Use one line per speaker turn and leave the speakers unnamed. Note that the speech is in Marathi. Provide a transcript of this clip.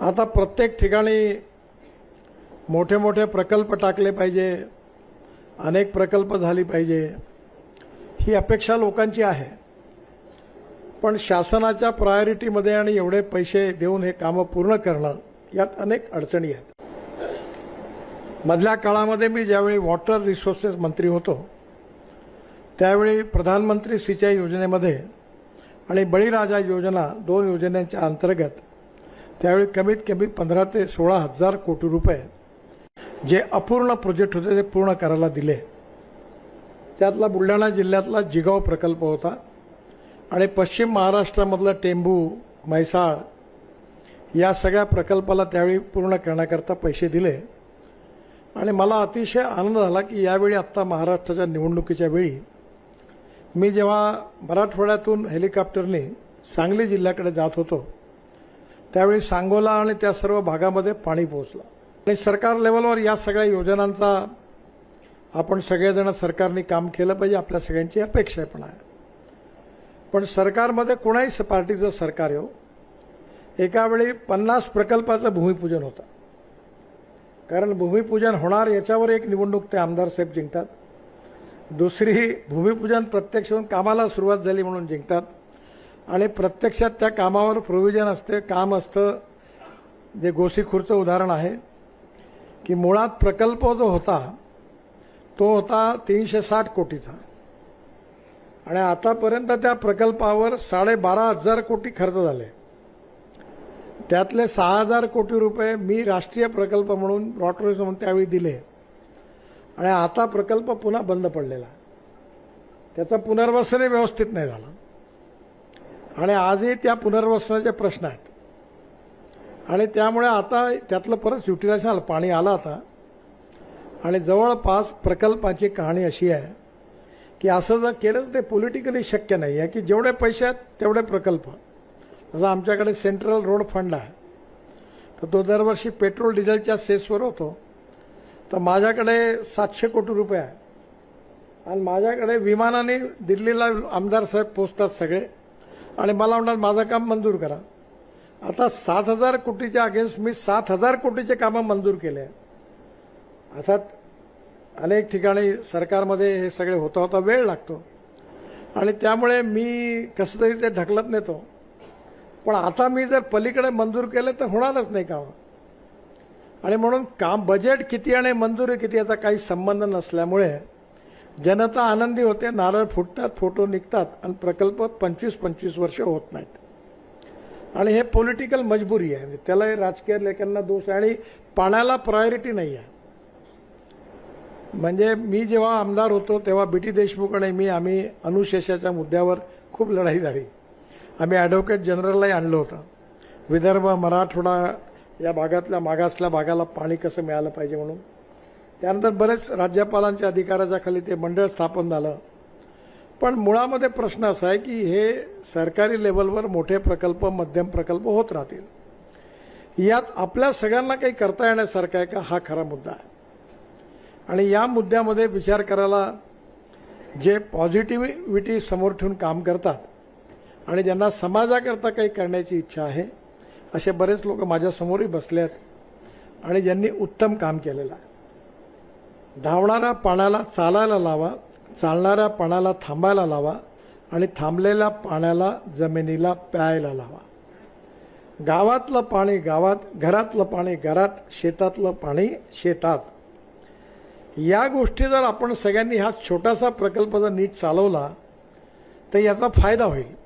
आता प्रत्येक ठिकाणी मोठे मोठे प्रकल्प टाकले पाहिजे अनेक प्रकल्प झाली पाहिजे ही अपेक्षा लोकांची आहे. पण शासनाच्या प्रायोरिटीमध्ये आणि एवढे पैसे देऊन हे कामं पूर्ण करणं यात अनेक अडचणी आहेत. मधल्या काळामध्ये मी ज्यावेळी वॉटर रिसोर्सेस मंत्री होतो त्यावेळी प्रधानमंत्री सिंचाई योजनेमध्ये आणि बळीराजा योजना दोन योजनांच्या अंतर्गत त्यावेळी कमीत कमी पंधरा ते सोळा हजार कोटी रुपये जे अपूर्ण प्रोजेक्ट होते ते पूर्ण करायला दिले. त्यातला बुलढाणा जिल्ह्यातला जिगाव प्रकल्प होता. आणि पश्चिम महाराष्ट्रामधलं टेंबू म्हैसाळ या सगळ्या प्रकल्पाला त्यावेळी पूर्ण करण्याकरता पैसे दिले. आणि मला अतिशय आनंद झाला की यावेळी आत्ता महाराष्ट्राच्या निवडणुकीच्या वेळी मी जेव्हा मराठवाड्यातून हेलिकॉप्टरने सांगली जिल्ह्याकडे जात होतो त्यावेळी सांगोला आणि त्या सर्व भागामध्ये पाणी पोहोचलं. आणि सरकार लेवलवर या सगळ्या योजनांचा आपण सगळेजण सरकारने काम केलं पाहिजे आपल्या सगळ्यांची अपेक्षा पण आहे. पण सरकारमध्ये कोणाही पार्टीचं सरकार येऊ एकावेळी पन्नास प्रकल्पाचं भूमिपूजन होतं. कारण भूमिपूजन होणार याच्यावर एक निवडणूक ते आमदार साहेब जिंकतात. दुसरी भूमिपूजन प्रत्यक्ष होऊन कामाला सुरुवात झाली म्हणून जिंकतात. आणि प्रत्यक्षात त्या कामावर प्रोव्हिजन असते काम असतं. जे गोसीखुरचं उदाहरण आहे की मुळात प्रकल्प जो होता तो होता तीनशे साठ कोटीचा. आणि आतापर्यंत त्या प्रकल्पावर साडेबारा हजार कोटी खर्च झाले. त्यातले सहा हजार कोटी रुपये मी राष्ट्रीय प्रकल्प म्हणून रॉटरीज म्हणून त्यावेळी दिले. आणि आता प्रकल्प पुन्हा बंद पडलेला. त्याचं पुनर्वसनही व्यवस्थित नाही झालं. आणि आजही त्या पुनर्वसनाचे प्रश्न आहेत. आणि त्यामुळे आता त्यातलं परत युटिलायझेशन आलं पाणी आलं आता. आणि जवळपास प्रकल्पाची कहाणी अशी आहे की असं जर केलं तर ते पॉलिटिकली शक्य नाही आहे की जेवढे पैसे आहेत तेवढे प्रकल्प. जसं आमच्याकडे सेंट्रल रोड फंड आहे तर तो दरवर्षी पेट्रोल डिझेलच्या सेसवर होतो. तर माझ्याकडे सातशे कोटी रुपये आहे. आणि माझ्याकडे विमानाने दिल्लीला आमदार साहेब पोचतात सगळे. आणि मला म्हणतात माझं काम मंजूर करा. आता सात हजार कोटीच्या अगेन्स्ट मी सात हजार कोटीचे कामं मंजूर केले. अर्थात अनेक ठिकाणी सरकारमध्ये हे सगळे होता होता वेळ लागतो. आणि त्यामुळे मी कसं तरी ते ढकलत नेतो. पण आता मी जर पलीकडे मंजूर केलं तर होणारच नाही काम. आणि म्हणून काम बजेट किती आणि मंजुरी किती याचा काही संबंध नसल्यामुळे जनता आनंदी होते नारळ फुटतात फोटो निघतात आणि प्रकल्प पंचवीस पंचवीस वर्ष होत नाहीत. आणि हे पॉलिटिकल मजबुरी आहे. म्हणजे त्याला हे राजकीय लेखांना दोष आहे आणि पाण्याला प्रायोरिटी नाही आहे. म्हणजे मी जेव्हा आमदार होतो तेव्हा बी टी देशमुख आणि मी आम्ही अनुशेषाच्या मुद्द्यावर खूप लढाई झाली. आम्ही ॲडव्होकेट जनरललाही आणलं होतं. विदर्भ मराठवाडा या भागातल्या मागासल्या भागाला पाणी कसं मिळालं पाहिजे म्हणून? त्यानंतर बरेच राज्यपालांच्या अधिकाराच्या खाली ते मंडळ स्थापन झालं. पण मुळामध्ये प्रश्न असा आहे की हे सरकारी लेवलवर मोठे प्रकल्प मध्यम प्रकल्प होत राहतील. यात आपल्या सगळ्यांना काही करता येण्यासारखं आहे का? हा खरा मुद्दा आहे. आणि या मुद्द्यामध्ये विचार करायला जे पॉझिटिव्हिटी समोर ठेवून काम करतात आणि ज्यांना समाजाकरता काही करण्याची इच्छा आहे असे बरेच लोक माझ्यासमोरही बसले आहेत आणि ज्यांनी उत्तम काम केलेलं आहे. धावणाऱ्या पाण्याला चालायला लावा चालणाऱ्या पाण्याला थांबायला लावा आणि थांबलेल्या पाण्याला जमिनीला प्यायला लावा. गावातलं पाणी गावात घरातलं पाणी घरात शेतातलं पाणी शेतात. या गोष्टी जर आपण सगळ्यांनी हा छोटासा प्रकल्प जर नीट चालवला तर याचा फायदा होईल.